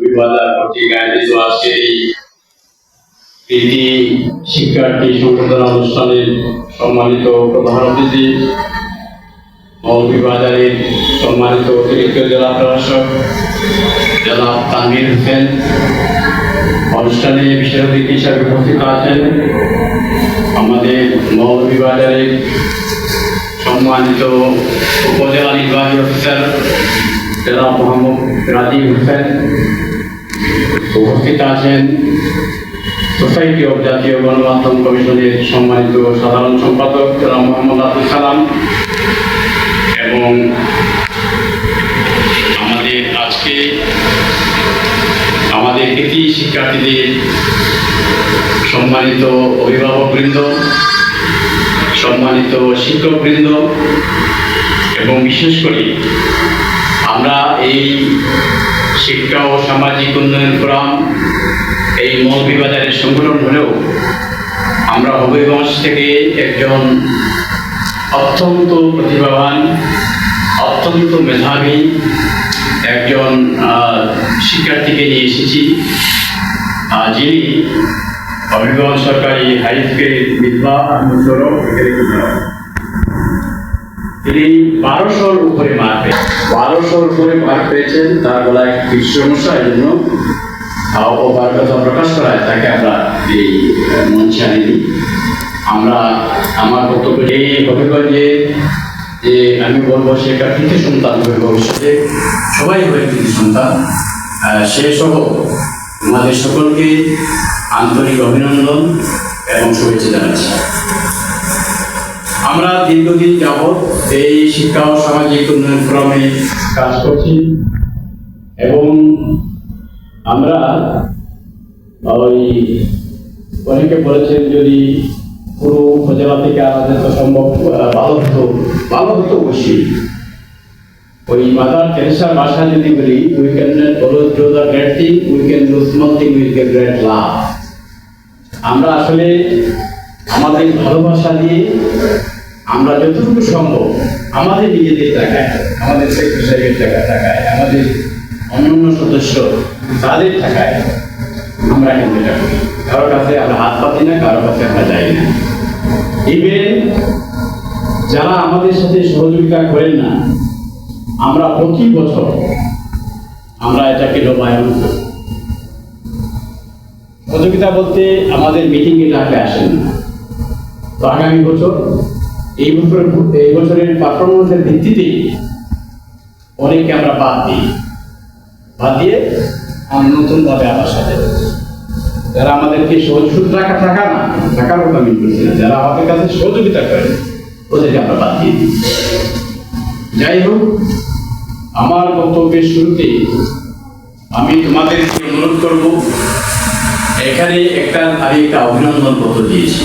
বিবাদা কর্তৃক আয়োজিত আজকের এই কৃতি শিক্ষার্থী সংশোধন অনুষ্ঠানের সম্মানিত প্রধান অতিথি মৌলভীবাজারের সম্মানিত অতিরিক্ত জেলা প্রশাসক জেলা তানভীর হোসেন অনুষ্ঠানে বিশেষ অতিথি হিসাবে উপস্থিত আছেন আমাদের মৌলভীবাজারের সম্মানিত উপজেলা নির্বাহী অফিসার জেলা মোহাম্মদ রাজীব হোসেন উপস্থিত আছেন সোসাইটি অব জাতীয় গণমাধ্যম কমিশনের সম্মানিত সাধারণ সম্পাদক জেলা মোহাম্মদ আব্দুল সালাম এবং আমাদের আজকে আমাদের কৃতি শিক্ষার্থীদের সম্মানিত অভিভাবকবৃন্দ, সম্মানিত শিক্ষকবৃন্দ এবং বিশেষ করে আমরা এই শিক্ষা ও সামাজিক উন্নয়ন ফোরাম এই মৌলভীবাজারের সংগঠন হলেও আমরা হবিগঞ্জ থেকে একজন অত্যন্ত প্রতিভাবান, অত্যন্ত মেধাবী একজন শিক্ষার্থীকে নিয়ে এসেছি। যিনি হবিগঞ্জ সরকারি হাই স্কুলের বিদ্যা আহমদরও তিনি বারোশোর উপরে মার্ক বারোশোর উপরে মার্ক পেয়েছেন তার গলায় কিছু সমস্যা, এই জন্য বারকতা প্রকাশ করায়, তাকে আমরা এই মঞ্চে আনিনি আমরা আমার বক্তব্য এই হবিগঞ্জে যে আমি বলব সে একটা কৃতি সন্তান হবে ভবিষ্যতে। সবাই হবে কৃতি সন্তান। সে সহ আমাদের সকলকে আন্তরিক অভিনন্দন এবং শুভেচ্ছা জানাচ্ছি। আমরা দীর্ঘদিন যাবৎ এই শিক্ষা ও সামাজিক উন্নয়ন ফোরামে কাজ করছি। এবং আমরা ওই অনেকে বলেছেন যদি পুরো উপজেলা থেকে আমাদের তো সম্ভব ভালো হতো। ভালো হতো অবশ্যই। ওই মাদার তেরেসার ভাষা যদি বলি we can always do the great thing we can do small thing with the great love আমরা আসলে আমাদের ভালোবাসা দিয়ে আমরা যতটুকু সম্ভব আমাদের নিজেদের টাকায়, আমাদের সেক্রেটারির টাকা টাকায়, আমাদের অন্যান্য সদস্য তাদের টাকায় আমরা কিন্তু এটা করি। কারোর কাছে আমরা হাত পাতি না কারোর কাছে আমরা যাই না। ইভেন যারা আমাদের সাথে সহযোগিতা করেন না, আমরা প্রতি বছর আমরা এটাকে নবায়ন করি। সহযোগিতা বলতে আমাদের মিটিংয়ে ডাকে আসেন না। তো আগামী বছর এই বছরের এই বছরের পারফরমেন্সের ভিত্তিতে অনেককে আমরা বাদ দিই। বাদ দিয়ে আমরা নতুনভাবে আবার সাথে যারা আমাদেরকে সহজ শুধু টাকা টাকা না টাকার কথা আমি বলছি না। যারা আমাদের কাছে সহযোগিতা করে, ওদেরকে আমরা বাদ দিয়ে দিই। যাই হোক, আমার বক্তব্যের শুরুতে আমি তোমাদেরকে অনুরোধ করব, এখানে একটা আমি একটা অভিনন্দন পত্র দিয়েছি।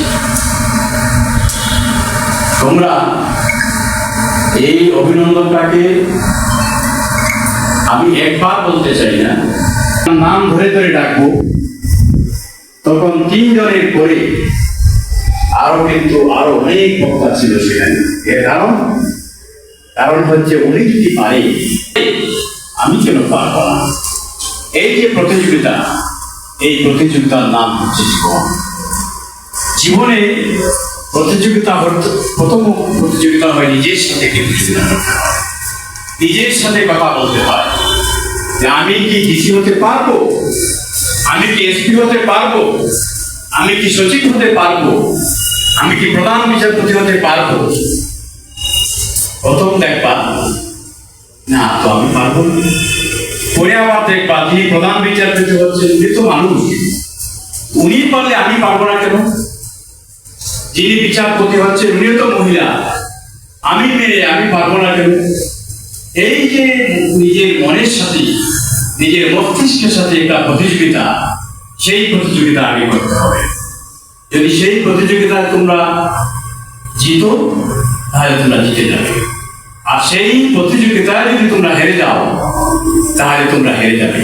তোমরা এই অভিনন্দনটাকে আমি একবার বলতে চাই না। নাম ধরে ধরে ডাকবো। তখন তিনজনের পরে আরও কিন্তু আরও অনেক বক্তা ছিল সেখানে। এর কারণ? কারণ হচ্ছে উনি যদি পারে আমি কেন পারব না? এই যে প্রতিযোগিতা, এই প্রতিযোগিতার নাম হচ্ছে জীবন। জীবনে প্রতিযোগিতা প্রথম প্রতিযোগিতা হয় নিজের সাথে নিজের সাথে কথা বলতে হয়। যে আমি কি ডিসি হতে পারব? আমি কি এসপি হতে পারব? আমি কি সচিব হতে পারব? আমি কি প্রধান বিচারপতি হতে পারব? প্রথম দেখবা, না, তো আমি পারব পরে আবার দেখবা যিনি প্রধান বিচারপতি হচ্ছেন মৃত মানুষ। উনি পারলে আমি পারব না কেন? যিনি বিচারপতি হচ্ছেন উনিও তো মহিলা। আমি মেয়ে আমি পারব না কেন? এই যে নিজের মনের সাথে, নিজের মস্তিষ্কের সাথে একটা প্রতিযোগিতা, সেই প্রতিযোগিতা আগে করতে হবে। যদি সেই প্রতিযোগিতায় তোমরা জিতো, তাহলে তোমরা জিতে যাবে। আর সেই প্রতিযোগিতায় যদি তোমরা হেরে যাও, তাহলে তোমরা হেরে যাবে।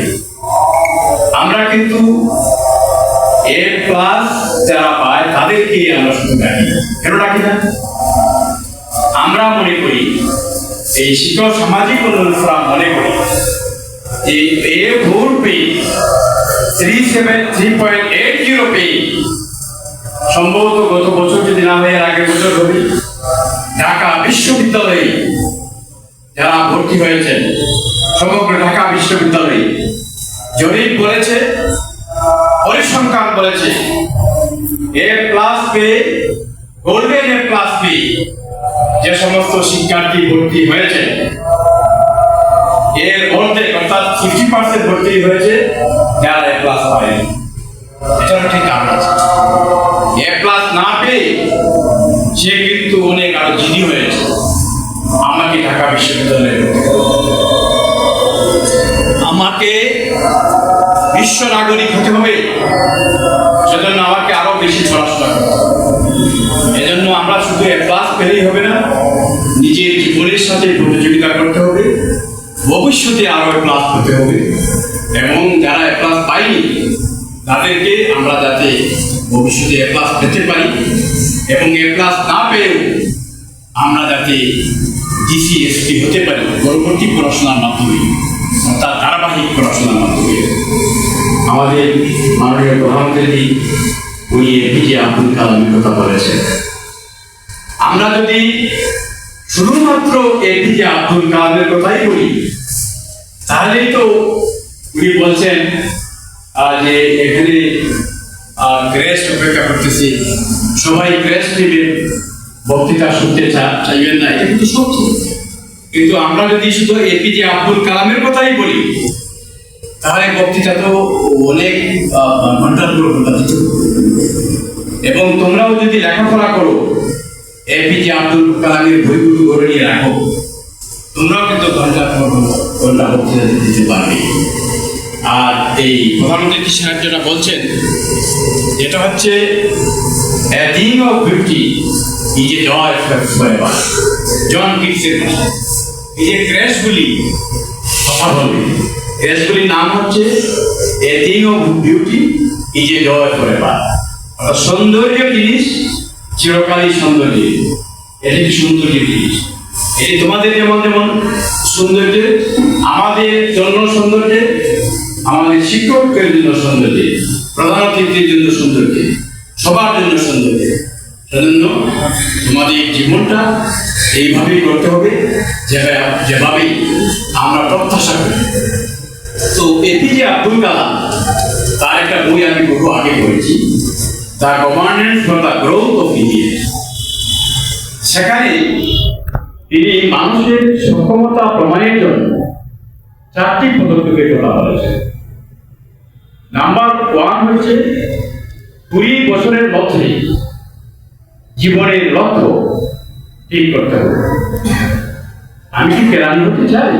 আমরা কিন্তু এ প্লাস যারা পায়, তাদেরকে আমরা শুধু ডাকি। কেন ডাকি না? আমরা মনে করি, এই শিক্ষক সামাজিক উন্নয়ন মনে করি যে A four pay three seven three point eight zero pay সম্ভবত গত বছর যদি না হয় আগের বছর হবে। ঢাকা বিশ্ববিদ্যালয়ে যারা ভর্তি হয়েছেন, সমগ্র ঢাকা বিশ্ববিদ্যালয়ে জরিপ বলেছে গোল্ডেন এ প্লাস পে যে সমস্ত শিক্ষার্থী ভর্তি হয়েছে, এর অর্ধেক অর্থাৎ ফিফটি পার্সেন্ট ভর্তি হয়েছে যারা এ প্লাস পায়নি। এটার ঠিক কারণ আছে। এ প্লাস না পেয়ে সে কিন্তু অনেক আরও জিডি হয়েছে। আমাকে ঢাকা বিশ্ববিদ্যালয়ে। আমাকে বিশ্ব নাগরিক হতে হবে। সেজন্য আমাকে আরও বেশি পড়াশোনা করতে হবে। শুধু এ পেলেই হবে না। নিজের জীবনের সাথে প্রতিযোগিতা করতে হবে। ভবিষ্যতে আরও এ প্লাস হতে হবে। এবং যারা প্লাস পায়নি, তাদেরকে আমরা যাতে ভবিষ্যতে প্লাস পেতে পারি। এবং প্লাস না পেয়েও আমরা যাতে ডিসিএসপি হতে পারি। পরবর্তী পড়াশোনার মাধ্যমে, অর্থাৎ ধারাবাহিক পড়াশোনার মাধ্যমে। আমাদের মাননীয় প্রধানমন্ত্রী উনি এপিজে আব্দুল কালামের কথা বলেছেন। আমরা যদি শুধুমাত্র এপিজে আব্দুল কালামের কথাই বলি, তাহলেই তো উনি বলছেন যে এখানে গ্রেস্ট অপেক্ষা করতেছি। সবাই গ্রেস্ট নেবেন, বক্তৃতা শুনতে চাইবেন না, এটা কিন্তু সত্য। কিন্তু আমরা যদি শুধু এপিজে আব্দুল কালামের কথাই বলি, তাহলে বক্তৃতা তো অনেক ঘণ্টার পর ঘণ্টা এবং তোমরাও যদি লেখাপড়া করো এপিজে আব্দুল কালামের বইগুলো করে নিয়ে রাখো। তোমরাও কিন্তু বক্তৃতা দিতে পারবে। আর এই প্রধানমন্ত্রী সাহেব যেটা বলছেন? যেটা হচ্ছে joy forever. জন এই যে নাম হচ্ছে অফ বিউটি সৌন্দর্য জিনিস চিরকালই সৌন্দর্য এটি একটি সৌন্দর্য জিনিস। এটি তোমাদের যেমন যেমন সৌন্দর্য, আমাদের জন্য সৌন্দর্য, আমাদের শিক্ষকের জন্য সৌন্দর্য, প্রধান অতিথির জন্য সৌন্দর্য, সবার জন্য সৌন্দর্য। সেজন্য তোমাদের জীবনটা এইভাবেই করতে হবে, যেভাবে আমরা প্রত্যাশা করি। তো এপিজে আব্দুল কালাম, তার একটা বই আমি বহু আগে পড়েছি। The governance for the growth of India সেখানে তিনি মানুষের সক্ষমতা প্রমাণের জন্য চারটি পদক্ষেপে তোলা হয়েছে। নাম্বার ওয়ান হচ্ছে কুড়ি বছরের মধ্যে জীবনের লক্ষ্য ঠিক করতে হবে। আমি কি কেরানি হতে চাই?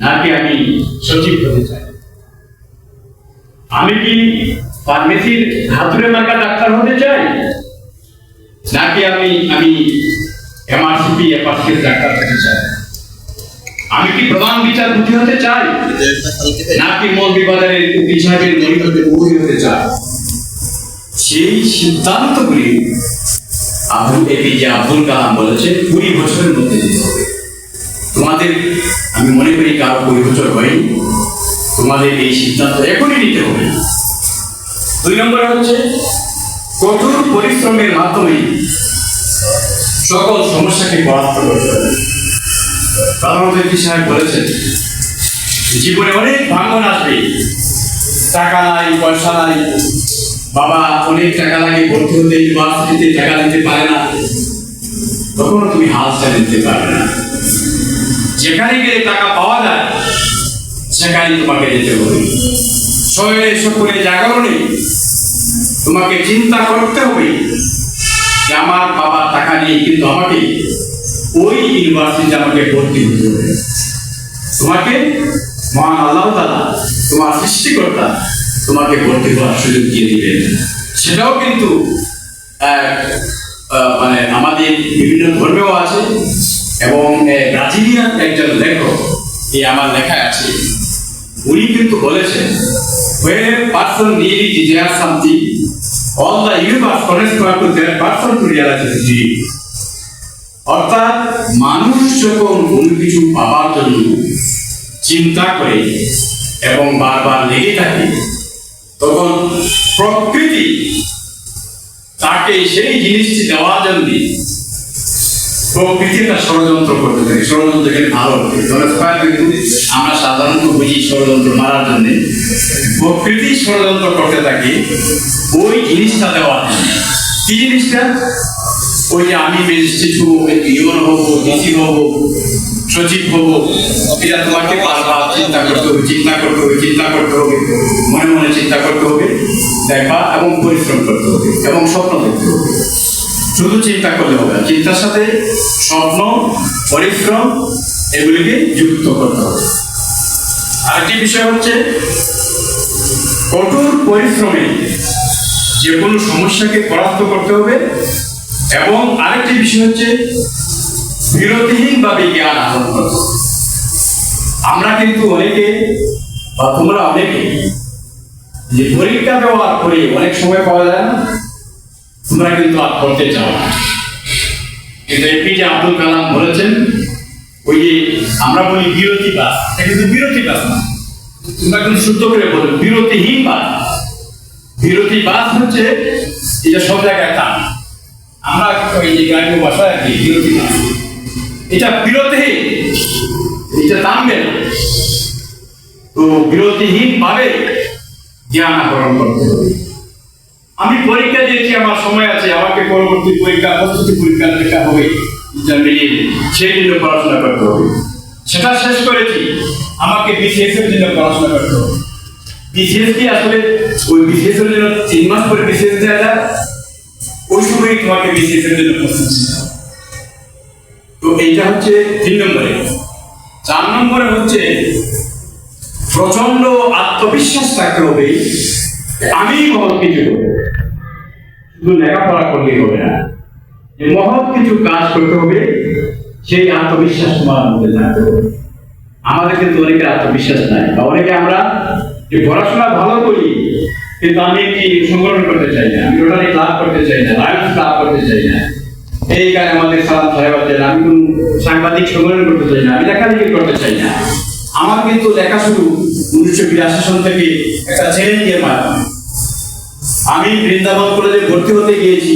নাকি আমি সচিব হতে চাই? আমি কি ফার্মেসির হাতুড়ে মার্কা ডাক্তার হতে চাই? নাকি আমি আমি এমআরসিপি এপার্সির ডাক্তার হতে চাই? আমি কি প্রধান বিচারপতি হতে চাই? নাকি মন্ত্রী বাজারের উকিল সাহেবের উকিল হতে চাই? সেই সিদ্ধান্তগুলি আব্দুল এপিজে আব্দুল কালাম বলেছে কুড়ি বছরের মধ্যে দিতে হবে। তোমাদের, আমি মনে করি কারও কুড়ি বছর হয়নি। তোমাদের এই সিদ্ধান্ত এখনই নিতে হবে। দুই নম্বর হচ্ছে কঠোর পরিশ্রমের মাধ্যমে সকল সমস্যাকে পরাস্ত করতে হবে। প্রধানমন্ত্রী সাহেব বলেছেন, জীবনে অনেক ভাঙন আসবে। টাকা নাই, পয়সা নাই। বাবা, অনেক টাকা লাগে ভর্তি হতে, ইউনিভার্সিটিতে টাকা দিতে পারে না। তখনও তুমি হাল ছেড়ে দিতে পারবে না। যেখানে গেলে টাকা পাওয়া যায় সেখানে তোমাকে যেতে হবে। শহরে সকলে জাগরণে তোমাকে চিন্তা করতে হবে যে আমার বাবা টাকা নিয়ে কিন্তু আমাকে ওই ইউনিভার্সিটিতে আমাকে ভর্তি হতে হবে। তোমাকে মহান আল্লাহ তোমার সৃষ্টিকর্তা তোমাকে ভর্তি হওয়ার সুযোগ দিয়ে দিবেন। সেটাও কিন্তু মানে আমাদের বিভিন্ন ধর্মেও আছে এবং ব্রাজিলিয়ান একজন লেখক, এই আমার লেখায় আছে, উনি কিন্তু বলেছেন when a person really desires something all the universe corresponds to that person to realize his dream অর্থাৎ মানুষ যখন কোনো কিছু পাওয়ার জন্য চিন্তা করে এবং বারবার লেগে থাকে তখন প্রকৃতি তাকে সেই জিনিসটি দেওয়ার জন্য প্রকৃতি তার ষড়যন্ত্র করতে থাকে। ষড়যন্ত্র এখানে ভালো কিন্তু আমরা সাধারণত বুঝি ষড়যন্ত্র মারার জন্য। প্রকৃতি ষড়যন্ত্র করতে থাকে ওই জিনিসটা দেওয়ার জন্য কি জিনিসটা? ওই যে আমি ম্যাজিস্ট্রেট হব ইউন হব ডিসি হব সচিব হব এটা তোমাকে বারবার চিন্তা করতে হবে চিন্তা করতে হবে চিন্তা করতে হবে মনে মনে চিন্তা করতে হবে দেখা এবং পরিশ্রম করতে হবে এবং স্বপ্ন দেখতে হবে। শুধু চিন্তা করলে হবে চিন্তার সাথে স্বপ্ন, পরিশ্রম এগুলিকে যুক্ত করতে হবে আরেকটি বিষয় হচ্ছে, কঠোর পরিশ্রমে যে কোনো সমস্যাকে পরাস্ত করতে হবে এবং আরেকটি বিষয় হচ্ছে বিরতিহীনভাবে জ্ঞান আহরণ করতে হবে। আমরা কিন্তু অনেকে, বা তোমরা অনেকে, যে পরীক্ষা দেওয়ার পরে অনেক সময় পাওয়া যায় না তোমরা কিন্তু আর করতে চাও না। কিন্তু এপিজে আব্দুল কালাম বলেছেন, ওই যে আমরা বলি বিরতি বাস এটা কিন্তু বিরতি বাস না। তোমরা কিন্তু শুদ্ধ করে বলো বিরতিহীন বাস বিরতি বাস হচ্ছে এটা সব জায়গায় টান আমরা ওই যে গ্রামীণ ভাষায় আর কি বিরতি বাস এটা বিরতিহীন এটা টানবে না। তো বিরতিহীন ভাবে জ্ঞান আহরণ করতে হবে। আমি পরীক্ষা দিয়েছি, আমার সময় আছে, আমাকে পরবর্তী পরীক্ষা, প্রস্তুতি পরীক্ষা লেখা হবে সেই জন্য পড়াশোনা করতে হবে। সেটা শেষ করেছি, আমাকে বিসিএস এর জন্য পড়াশোনা করতে হবে। বিসিএস কি আসলে, ওই বিসিএস এর জন্য তিন মাস পরে বিসিএস দেওয়া যায়? ওই সময় তোমাকে বিসিএস এর জন্য প্রস্তুতি তো এইটা হচ্ছে তিন নম্বরে। চার নম্বরে হচ্ছে প্রচণ্ড আত্মবিশ্বাস থাকতে হবে আমি মহৎ কিছু শুধু লেখাপড়া করলেই হবে না। যে মহৎ কিছু কাজ করতে হবে, সেই আত্মবিশ্বাস তোমার মধ্যে থাকতে হবে আমাদের কিন্তু অনেকের আত্মবিশ্বাস নাই, বা অনেকে আমরা যে পড়াশোনা ভালো করি, কিন্তু আমি একটি সংগঠন করতে চাই না, আমি রোটারি ক্লাব করতে চাই না লাইফ ক্লাব করতে চাই না। এই কারণে আমাদের সালাম সাহেব আছেন, আমি কোন সাংবাদিক সংগঠন করতে চাই না, আমি লেখালেখি করতে চাই না। আমার কিন্তু লেখা শুরু উনিশশো বিরাশি সন থেকে একটা চ্যালেঞ্জের মাধ্যমে আমি বৃন্দাবন কলেজে ভর্তি হতে গিয়েছি,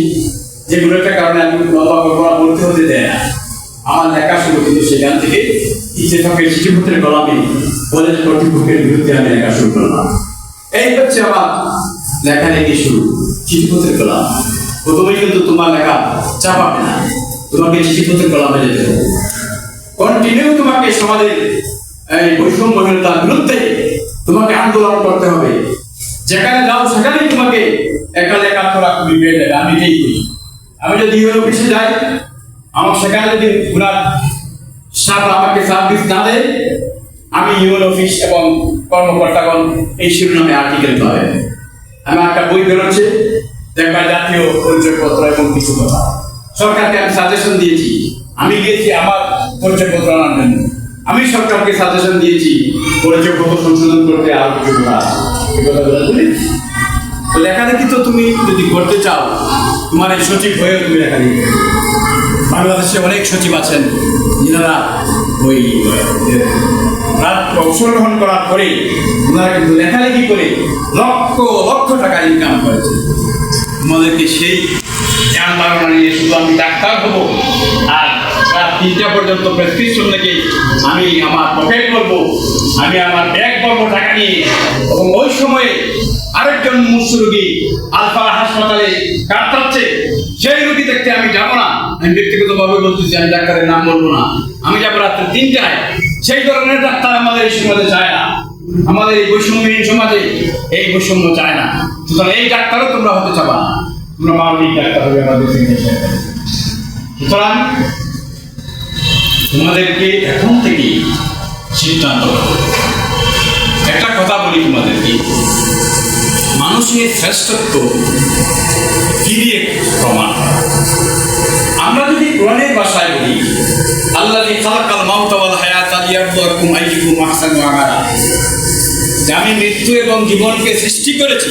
যে যেগুলো একটা কারণে আমি বাবা ভর্তি হতে দেয় না। আমার লেখা শুরু কিন্তু সেখান থেকে ইচ্ছে থাকে চিঠিপত্রের কলামে কলেজ কর্তৃপক্ষের বিরুদ্ধে আমি লেখা শুরু করলাম। এই হচ্ছে আমার লেখালেখি শুরু, চিঠিপত্রের কলাম। প্রথমে কিন্তু তোমার লেখা চাপাবে না, তোমাকে চিঠিপত্রের কলামে যেতে হবে। কন্টিনিউ তোমাকে সমাজের এই বৈষম্যহীনতার বিরুদ্ধে তোমাকে আন্দোলন করতে হবে। যেখানে যাও, সেখানেই তোমাকে একা লেখা করা খুবই পেয়ে যাবে। আমি এটাই করি। আমি যদি ইউরো অফিসে যাই, আমার সেখানে যদি ওনার স্টাফ আমাকে সার্ভিস না দেয়, আমি ইউরো অফিস এবং কর্মকর্তাগণ এই শিরোনামে আর্টিকেল পাবে। আমি একটা বই বেরোচ্ছে, দেখবা জাতীয় পরিচয়পত্র এবং কিছু কথা। সরকারকে আমি সাজেশন দিয়েছি। আমি গিয়েছি আমার পরিচয়পত্র আনার জন্য। আমি সরকারকে সাজেশন দিয়েছি, পরিচয়পত্র সংশোধন করতে আরও কিছু কথা আছে। লেখালেখি তো তুমি যদি করতে চাও, তোমার এই সচিব হয়েও তুমি লেখালেখি। বাংলাদেশে অনেক সচিব আছেন যারা ওই রাত অংশগ্রহণ করার পরে ওনারা কিন্তু লেখালেখি করে লক্ষ লক্ষ টাকা ইনকাম করেছে তোমাদেরকে সেই জ্ঞান ধারণা নিয়ে শুধু আমি ডাক্তার হব তিনটা পর্যন্ত প্রেসক্রিপশন থেকে আমি আমার পকেট করব আমি আমার ব্যাগ করব টাকা নিয়ে। এবং ওই সময়ে আরেকজন মুমূর্ষ রোগী আলফা হাসপাতালে কাটাচ্ছে সেই রোগী দেখতে আমি যাব না, আমি ব্যক্তিগতভাবে বলতেছি, আমি ডাক্তারের নাম বলব না। আমি যাব রাত্রে তিনটায়। সেই ধরনের ডাক্তার আমাদের এই সমাজে চায় না। আমাদের এই বৈষম্যহীন সমাজে এই বৈষম্য চায় না। সুতরাং এই ডাক্তারও তোমরা হতে চাবা না। তোমরা মানবিক ডাক্তার হবে আমাদের সুতরাং তোমাদেরকে এখন থেকে সিদ্ধান্ত একটা কথা বলি তোমাদেরকে। মানুষের শ্রেষ্ঠত্ব কি প্রমাণ। আমরা যদি কোরআনের ভাষায় বলি আল্লাহ খালাকাল মাউত ওয়াল হায়াত লিয়াবলুয়াকুম আইয়ুকুম আহসানু আমালা। যে আমি মৃত্যু এবং জীবনকে সৃষ্টি করেছি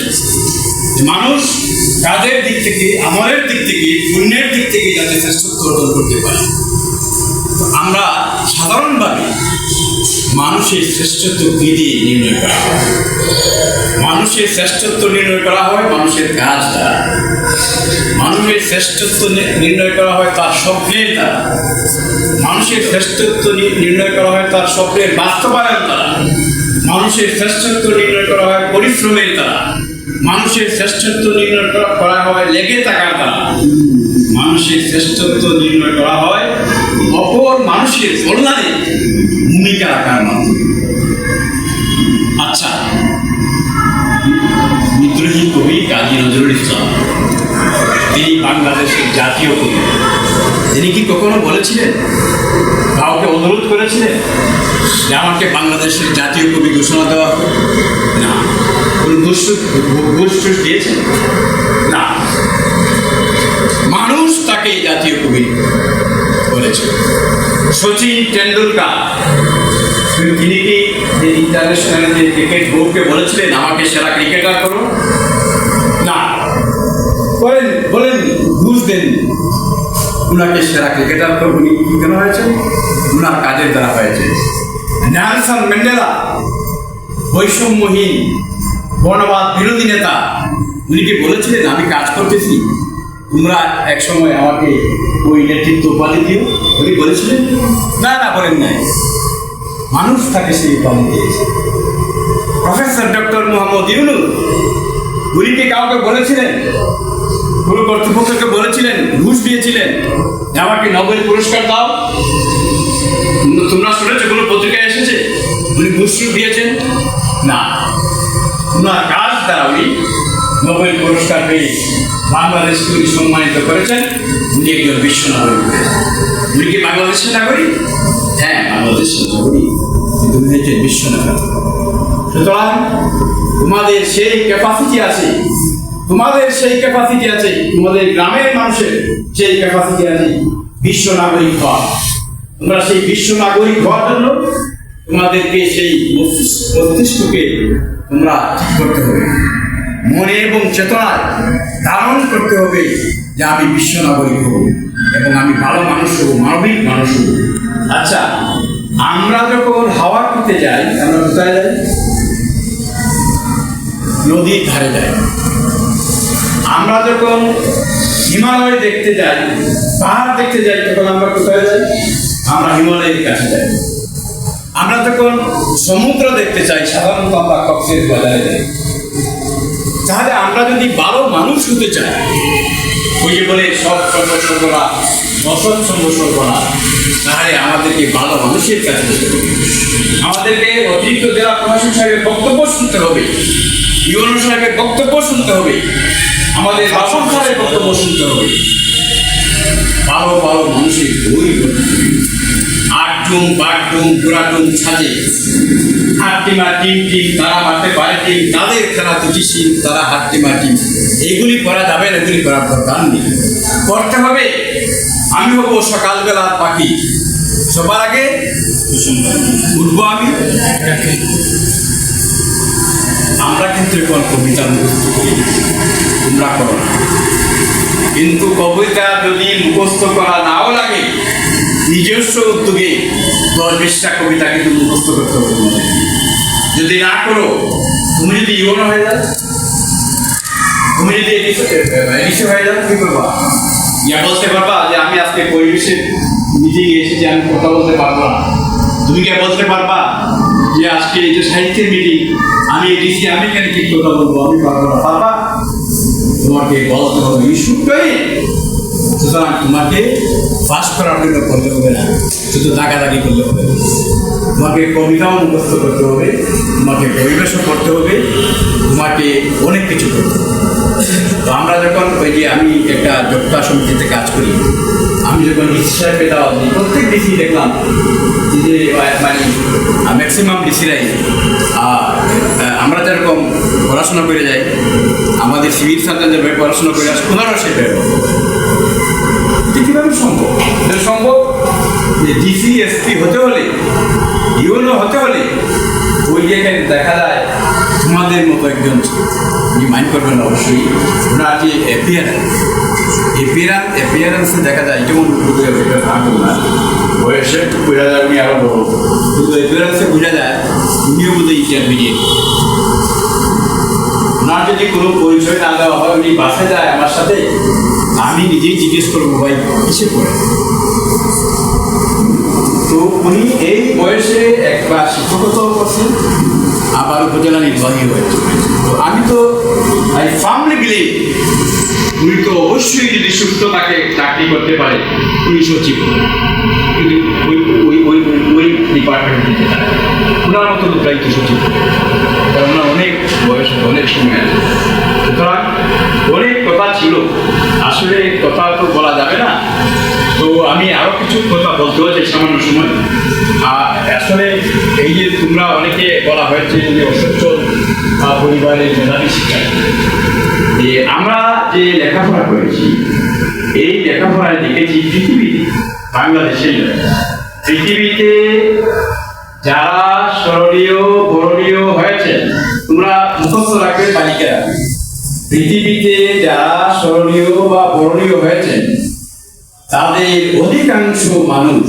মানুষ কাজের দিক থেকে, আমলের দিক থেকে, পুণ্যের দিক থেকে যাতে শ্রেষ্ঠত্ব অর্জন করতে পারে। আমরা সাধারণভাবে মানুষের শ্রেষ্ঠত্ব কি দিয়ে নির্ণয় করা হয়? মানুষের শ্রেষ্ঠত্ব নির্ণয় করা হয় মানুষের কাজ দ্বারা। মানুষের শ্রেষ্ঠত্ব নির্ণয় করা হয় তার স্বপ্নের দ্বারা। মানুষের শ্রেষ্ঠত্ব নির্ণয় করা হয় তার স্বপ্নের বাস্তবায়ন দ্বারা। মানুষের শ্রেষ্ঠত্ব নির্ণয় করা হয় পরিশ্রমের দ্বারা। মানুষের শ্রেষ্ঠত্ব নির্ণয় করা হয় লেগে থাকার দ্বারা। মানুষের শ্রেষ্ঠত্ব নির্ণয় করা হয় অপর মানুষের কল্যাণে ভূমিকা রাখার মাধ্যমে। আচ্ছা। বিদ্রোহী কবি কাজী নজরুল ইসলাম, তিনি বাংলাদেশের জাতীয় কবি। তিনি কি কখনো বলেছিলেন? কাউকে অনুরোধ করেছিলেন যে আমাকে বাংলাদেশের জাতীয় কবি ঘোষণা দেওয়া না। দিয়েছেন? না। মানুষ তাকে জাতীয় কবি বলেছে সচিন টেন্ডুলকার তিনি কি যে ইন্টারন্যাশনাল যে ক্রিকেট বোর্ডকে বলেছিলেন, আমাকে সেরা ক্রিকেটার করো না। বলেন বলেন, ঘুষ দেন। উনাকে সেরা ক্রিকেটার তো উনি কেন হয়েছে উনার কাজের দ্বারা হয়েছে। নেলসন ম্যান্ডেলা, বৈষম্যহীন, বর্ণবাদ বিরোধী নেতা। উনি কি বলেছিলেন, আমি কাজ করতেছি? তোমরা এক সময় আমাকে ওই নেতৃত্ব উপাধি দিও? উনি বলেছিলেন, না না বলেন নাই। মানুষ তাকে সেই উপাধি দিয়েছে। প্রফেসর ডক্টর মোহাম্মদ ইউনুস উনি কি কাউকে বলেছিলেন, কোনো কর্তৃপক্ষকে বলেছিলেন, ঘুষ দিয়েছিলেন আমাকে নোবেল পুরস্কার দাও। তোমরা- শুনেছো, কোনো পত্রিকায় এসেছে? উনি ঘুষ দিয়েছেন? না। কাজ দ্বারা উনি নোবেল পুরস্কার পেয়ে বাংলাদেশকে উনি সম্মানিত করেছেন। উনি একজন বিশ্ব নাগরিক উনি কি বাংলাদেশের নাগরিক? হ্যাঁ বাংলাদেশের নাগরিক। কিন্তু উনি হচ্ছেন বিশ্ব নাগরিক সুতরাং তোমাদের সেই ক্যাপাসিটি আছে, তোমাদের সেই ক্যাপাসিটি আছে, তোমাদের গ্রামের মানুষের সেই ক্যাপাসিটি আছে বিশ্ব নাগরিক হওয়া। তোমরা সেই বিশ্ব নাগরিক হওয়ার জন্য তোমাদেরকে সেই মস্তিষ্ক- মস্তিষ্ককে তোমরা ঠিক করতে হবে। মনে এবং চেতনায় ধারণ করতে হবে যে আমি বিশ্ব নাগরিক হব এবং আমি ভালো মানুষ হব, মানবিক মানুষ হব। আচ্ছা আমরা যখন হাওয়া খেতে যাই, আমরা কোথায় যাই? নদীর ধারে যাই। আমরা যখন হিমালয় দেখতে যাই, পাহাড় দেখতে যাই, তখন আমরা কোথায় যাই? আমরা হিমালয়ের কাছে যাই। আমরা যখন সমুদ্র দেখতে চাই, সাধারণত আমরা কক্সের বাজারে যাই। তাহলে আমরা যদি ভালো মানুষ হতে চাই, ওই যে বলে সৎ সর্বসর্বরা অসৎ সর্বসর্বরা তাহলে আমাদেরকে ভালো মানুষের কাছে যেতে হবে। আমাদেরকে অতিরিক্ত জেলা প্রশাসন সাহেবের বক্তব্য শুনতে হবে ইউনো সাহেবের বক্তব্য শুনতে হবে, আমাদের বাসন সাহেবের বক্তব্য শুনতে হবে। ভালো ভালো মানুষের করতে আটটুম বাটটুম পুরাটুম হাট্টিমা টিম টিম তারা মারতে পারে টিম তাদের খেলা দুটি তারা হাট্টিমা টিম। এগুলি করা যাবে না এগুলি করার দরকার নেই। করতে হবে। আমি হব সকালবেলার পাখি। সবার আগে উঠবো আমি। আমরা কিন্তু এখন কবিতা মুখস্থ করি। তোমরা করো কিন্তু কবিতা যদি মুখস্থ করা নাও লাগে, নিজস্ব উদ্যোগে দশ বিশটা কবিতা কিন্তু মুখস্থ করতে হবে তোমাদের। যদি না করো, তুমি যদি ইউনো হয়ে যাও, তুমি যদি এডিসি হয়ে যাও, কি করবা? ইয়া বলতে পারবা যে আমি আজকে পরিবেশের মিটিং এসেছি, আমি কথা বলতে পারব না। তুমি কি বলতে পারবা? যে আজকে এই যে সাহিত্যের মিটিং, আমি এডিসি আমি কেন কি কথা বলব, আমি পারব না। তোমাকে বলতে হবে শুড সুতরাং তোমাকে পাস করার জন্য করতে হবে না, শুধু দাগাদাগি করলে হবে তোমাকে কবিতাও মুখস্থ করতে হবে, তোমাকে পরিবেশও করতে হবে, তোমাকে অনেক কিছু করতে হবে। তো আমরা যখন ওই যে আমি একটা যোক্তা সমিতিতে কাজ করি আমি যখন সাহেবকে দেওয়া প্রত্যেক ডিসি দেখলাম যে মানে ম্যাক্সিমাম ডিসিরাই আমরা যেরকম পড়াশোনা করে যাই, আমাদের সিভিল সার্জন যেভাবে পড়াশোনা করে আসে, ওনারাও সেভাবে কীভাবে সম্ভব? এটা সম্ভব? যে ডিসি এসপি হতে হলে ইউনো হতে হলে, ওই জায়গায় দেখা যায়, তোমাদের মতো একজন মাইন্ড করবেন অবশ্যই, ওনার যে অ্যাপিয়ারেন্স অ্যাপিয়ারেন্স অ্যাপিয়ারেন্সে দেখা যায় যেমন থাকুন না বয়সে বোঝা যায় উনি আরও বড়। কিন্তু অ্যাপিয়ারেন্সে বোঝা যায় উনিও বোধহয় ইন্টারমিডিয়েট ওনার যদি কোনো পরিচয় না দেওয়া হয় উনি বাসে যায় আমার সাথে আমি নিজেই জিজ্ঞেস করব ভাই কিসে পড়ে? তো উনি এই বয়সে একবার শিক্ষকতাও করছেন, আবার উপজেলা নির্বাহী হয়েছে তো আমি তো আই ফার্মলি বিলিভ উনি তো অবশ্যই যদি সুস্থ তাকে চাকরি করতে পারে, উনি সচিব। কিন্তু ওই ওই ওই, ওই- ডিপার্টমেন্ট পারে ওনার মতো লোকরাই তো সচিব? কারণ অনেক বয়স, অনেক সময় আছে। সুতরাং অনেক কথা ছিল। আসলে তো আমি আরও কিছু কথা বলতে চাই সামান্য সময়। আসলে এই যে তোমরা অনেকে বলা হয়েছে যে অসচ্ছল পরিবারের মেধাবী শিক্ষার্থী। যে আমরা যে লেখাপড়া করেছি, এই লেখাপড়ায় দেখেছি পৃথিবীতে বাংলাদেশের পৃথিবীতে যারা স্মরণীয়, বরণীয় হয়েছে তোমরা মুখস্থ রাখবে তালিকা রাখবে। পৃথিবীতে যারা স্মরণীয় বা বরণীয় হয়েছেন তাদের অধিকাংশ মানুষ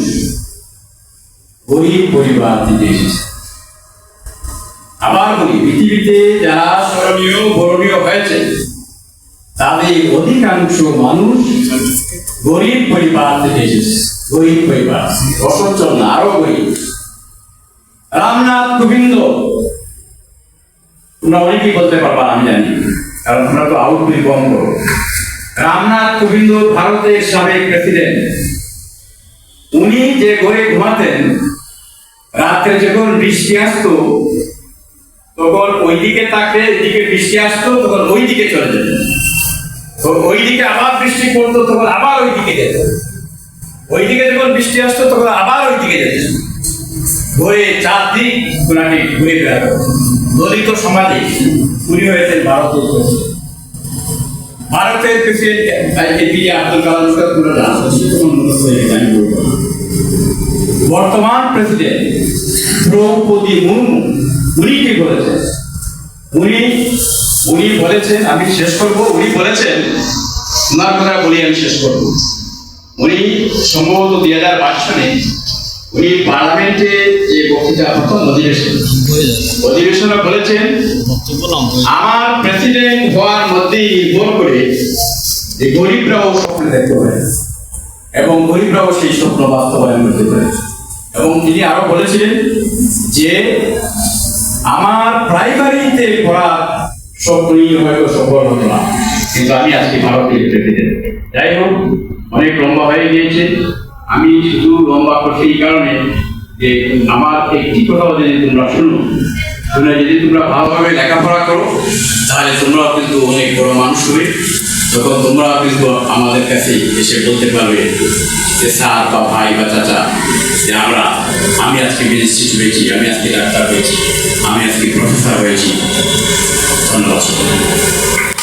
গরিব পরিবার থেকে এসেছে। আবার বলি, পৃথিবীতে যারা স্মরণীয়, বরণীয় হয়েছে, তাদের অধিকাংশ মানুষ গরিব পরিবার থেকে এসেছে। গরিব পরিবার, অসচ্ছল না, আরও গরিব। রামনাথ গোবিন্দ তোমরা অনেকেই বলতে পারবা, আমি জানি, কারণ তোমরা তো আউটগুলি কম করো রামনাথ কোবিন্দ ভারতের সাবেক প্রেসিডেন্ট। উনি যে ঘরে ঘুমাতেন, রাত্রে যখন বৃষ্টি আসতো, তখন ওই দিকে তাকে এদিকে বৃষ্টি আসতো, তখন ওই দিকে চলে যেত। তো ওইদিকে আবার বৃষ্টি পড়তো, তখন আবার ওই দিকে যেত। ওই দিকে যখন বৃষ্টি আসতো, তখন আবার ওই দিকে যেত। ঘুরে চারদিক ওনাকে ঘুরে বেড়াতো। দলিত সমাজে উনি হয়েছেন ভারতের ভারতের প্রেসিডেন্ট। বর্তমান প্রেসিডেন্ট দ্রৌপদী মুর্মু, উনি কি বলেছেন উনি উনি বলেছেন, আমি শেষ করব, উনি বলেছেন, ওনার কথা বলি, আমি শেষ করব উনি সম্ভবত দুই হাজার বাইশ সালে উনি পার্লামেন্টে যে বক্তৃতা প্রথম অধিবেশন। অধিবেশনে বলেছেন, আমার প্রেসিডেন্ট হওয়ার মধ্যেই নির্ভর করে যে গরিবরাও স্বপ্ন দেখতে পারে এবং গরিবরাও সেই স্বপ্ন বাস্তবায়ন করতে পারে। এবং তিনি আরও বলেছিলেন যে, আমার প্রাইমারিতে পড়া স্বপ্নই হয়তো সফল হতো না। কিন্তু আমি আজকে প্রেসিডেন্ট। যাই হোক, অনেক লম্বা হয়ে গিয়েছে। আমি শুধু লম্বা করছি এই কারণে যে আমার একটি কথাও যদি তোমরা শুনো, শুনে যদি তোমরা ভালোভাবে লেখাপড়া করো, তাহলে তোমরাও কিন্তু অনেক বড় মানুষ হবে তখন তোমরাও কিন্তু আমাদের কাছে এসে বলতে পারবে যে, স্যার বা ভাই বা চাচা, যে আমরা, আমি আজকে ম্যাজিস্ট্রেট হয়েছি আমি আজকে ডাক্তার হয়েছি আমি আজকে প্রফেসর হয়েছি ধন্যবাদ।